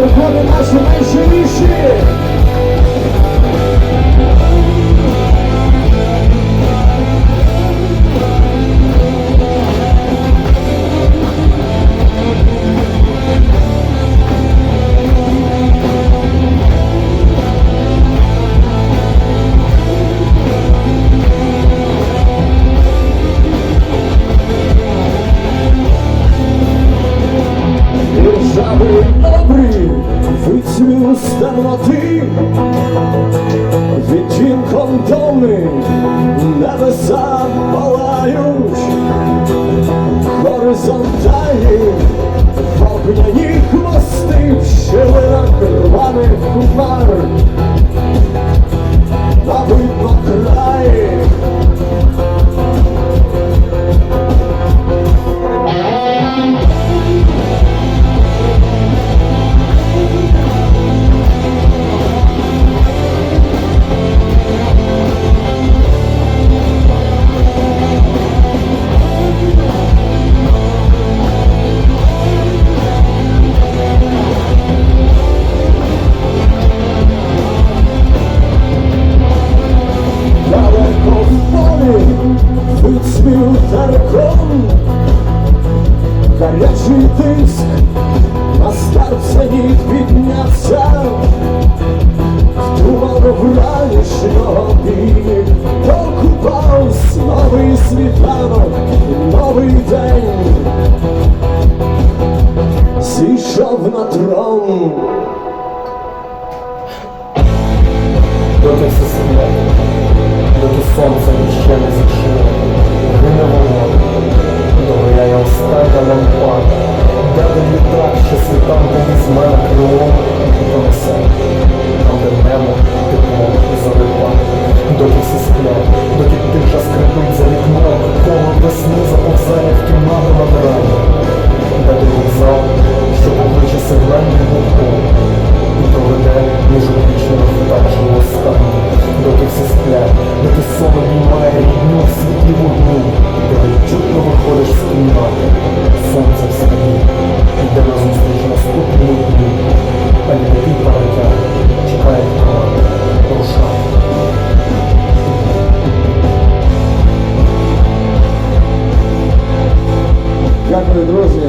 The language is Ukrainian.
доходи наші найширіші. жаби обри, вицвіло темноти, відтінком томни небеса палають, горизонтальні вогняні. Терком, гарячий тиск на старт зеніт піднявся, Туману вранішнього бій, окупавсь новий світанок, новий день, зійшов на трон. доки все сидне, доки сонце ще не зійшло, гине na yung tagalog po Дякую, друзі.